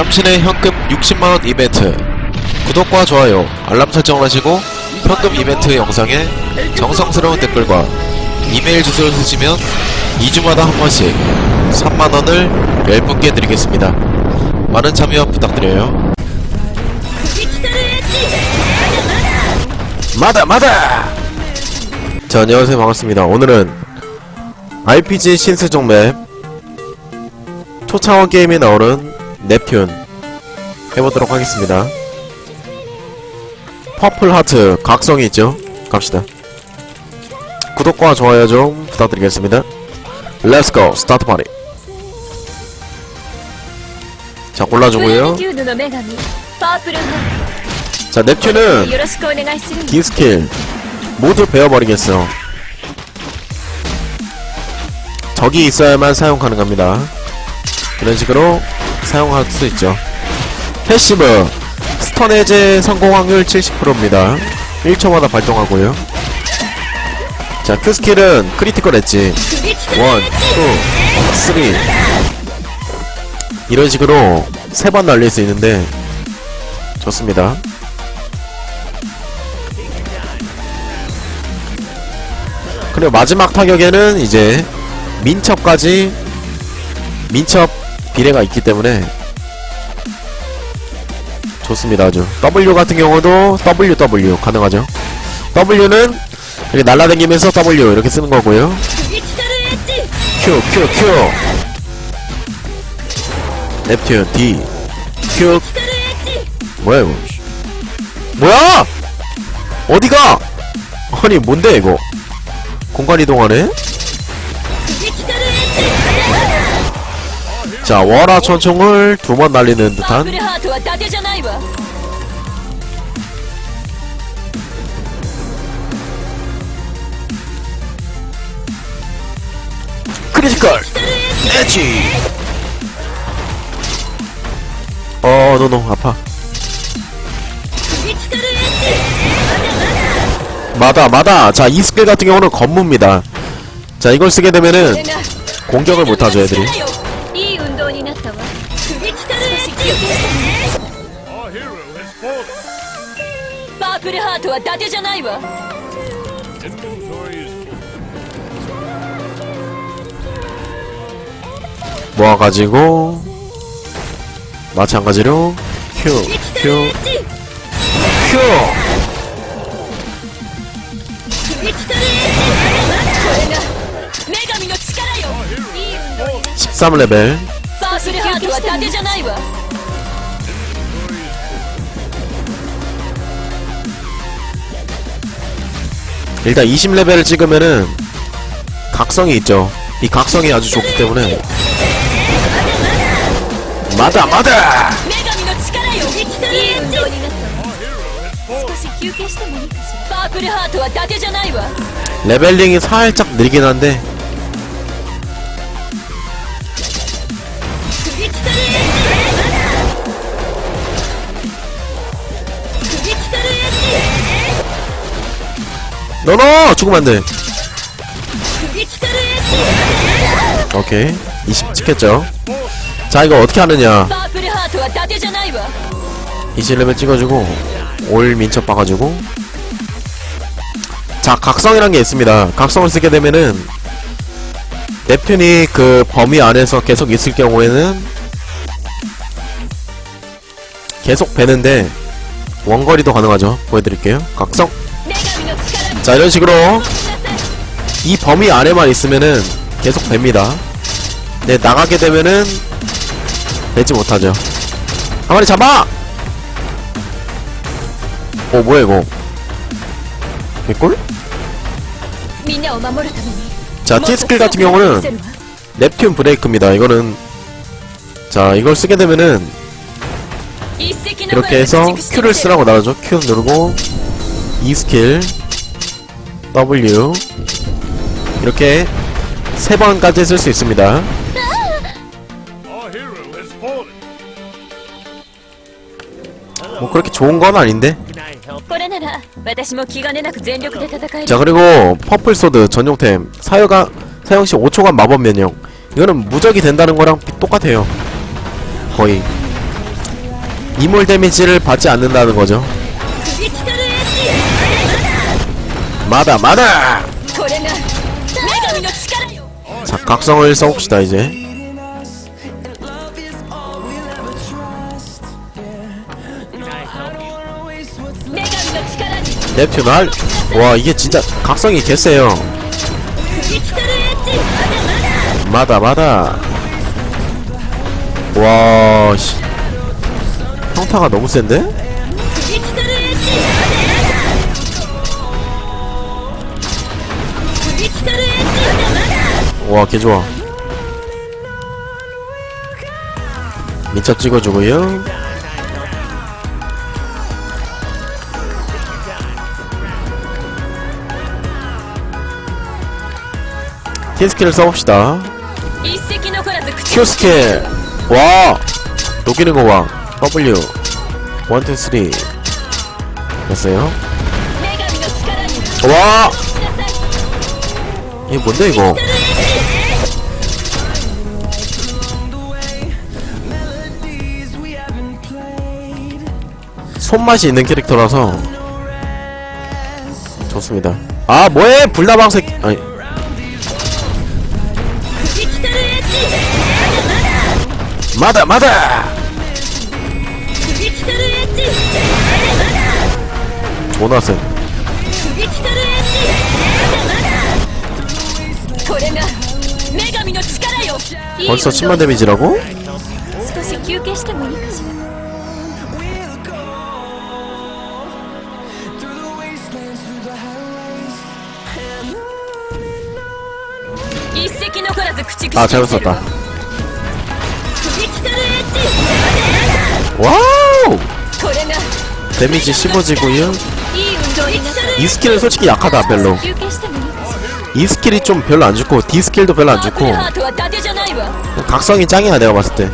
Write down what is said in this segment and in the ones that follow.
짬신의 현금 60만원 이벤트. 구독과 좋아요 알람 설정을 하시고 현금 이벤트 영상에 정성스러운 댓글과 이메일 주소를 쓰시면 2주마다 한 번씩 3만원을 10분께 드리겠습니다. 많은 참여 부탁드려요. 마다 마다! 자 안녕하세요. 반갑습니다. 오늘은 RPG 신세종 맵 초차원 게임에 나오는 넵튠 해보도록 하겠습니다. 퍼플 하트 각성이 있죠? 갑시다. 구독과 좋아요 좀 부탁드리겠습니다. 렛츠고 스타트 파리 자 골라주고요. 자 넵튠은 기 스킬 모두 베어버리겠어. 적이 있어야만 사용 가능합니다. 이런 식으로 사용할 수 있죠. 패시브. 스턴 해제 성공 확률 70%입니다. 1초마다 발동하고요. 자 그 스킬은 크리티컬 엣지. 1, 2, 3 이런 식으로 세 번 날릴 수 있는데 좋습니다. 그리고 마지막 타격에는 이제 민첩까지 민첩 비례가 있기 때문에 좋습니다 아주. W 같은 경우도 WW 가능하죠. W는 이렇게 날라다니면서 W 이렇게 쓰는 거고요. Q Q Q. 넵튠 D. Q. 뭐야 이거? 뭐야? 어디가? 아니 뭔데 이거? 공간 이동하네 자 워라 천총을 두 번 날리는 듯한. 크리티컬 엣지. 어 노노 아파. 마다 마다 자 이 스킬 같은 경우는 건무입니다. 자 이걸 쓰게 되면은 공격을 못하죠 애들이. パープルハートは伊達じゃないわ Inventory is 모아가지고 마찬가지로 Q Q Q これが女神の力よいい運動になっ 13레벨 일단 20레벨을 찍으면은 각성이 있죠 이 각성이 아주 좋기 때문에 마다 마다! 레벨링이 살짝 느리긴 한데 너너! 죽으면 안돼. 오케이. 20 찍혔죠? 자 이거 어떻게 하느냐? 20레벨 찍어주고 올 민첩 봐가지고. 자 각성이란 게 있습니다. 각성을 쓰게 되면은 넵튠이 그 범위 안에서 계속 있을 경우에는 계속 배는데 원거리도 가능하죠. 보여드릴게요. 각성. 자 이런 식으로 이 범위 안에만 있으면은 계속 됩니다. 네 나가게 되면은 되지 못하죠. 한 마리 잡아! 어 뭐야 이거? 개꿀? 자 T스킬 같은 경우는 넵튠 브레이크입니다. 이거는 자 이걸 쓰게 되면은 이렇게 해서 Q를 쓰라고 나오죠. Q 누르고 E 스킬. W 이렇게 세 번까지 쓸 수 있습니다. 뭐 그렇게 좋은 건 아닌데. 자 그리고 퍼플 소드 전용템 사용가 사용시 5초간 마법 면역 이거는 무적이 된다는 거랑 똑같아요. 거의 이몰 데미지를 받지 않는다는 거죠. 마다 마다! 자 각성을 써봅시다 이제. 네퓨날 와 이게 진짜 각성이 개세요. 마다 마다. 와 씨. 평타가 너무 센데? 와 개좋아. 민첩 찍어주고요. 티스킬을 써봅시다. 큐스킬 와! 녹이는 거봐. W. 1, 2, 3 됐어요. 와! 이게 뭔데 이거? 손맛이 있는 캐릭터라서 좋습니다. 아 뭐해? 불나방 새끼 아니. 마다 마다! 조나슨 벌써 10만 데미지라고? 아 잘못 썼다. 와우! 데미지 15지고요. 이 스킬은 솔직히 약하다 별로. 이 스킬이 좀 별로 안 좋고 D 스킬도 별로 안 좋고. 각성이 짱이야 내가 봤을 때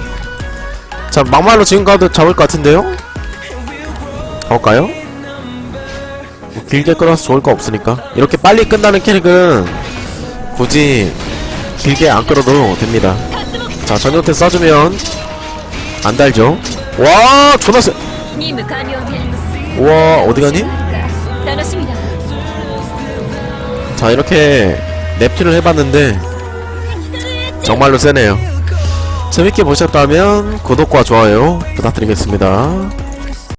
자 막말로 지금 가도 잡을 것 같은데요? 가볼까요? 길게 끌어서 좋을 거 없으니까. 이렇게 빨리 끝나는 캐릭은 굳이 길게 안 끌어도 됩니다. 자 전용태 쏴주면 안 달죠? 와 존나 세 우와 어디가니? 자 이렇게 넵튠을 해봤는데 정말로 세네요. 재밌게 보셨다면 구독과 좋아요 부탁드리겠습니다.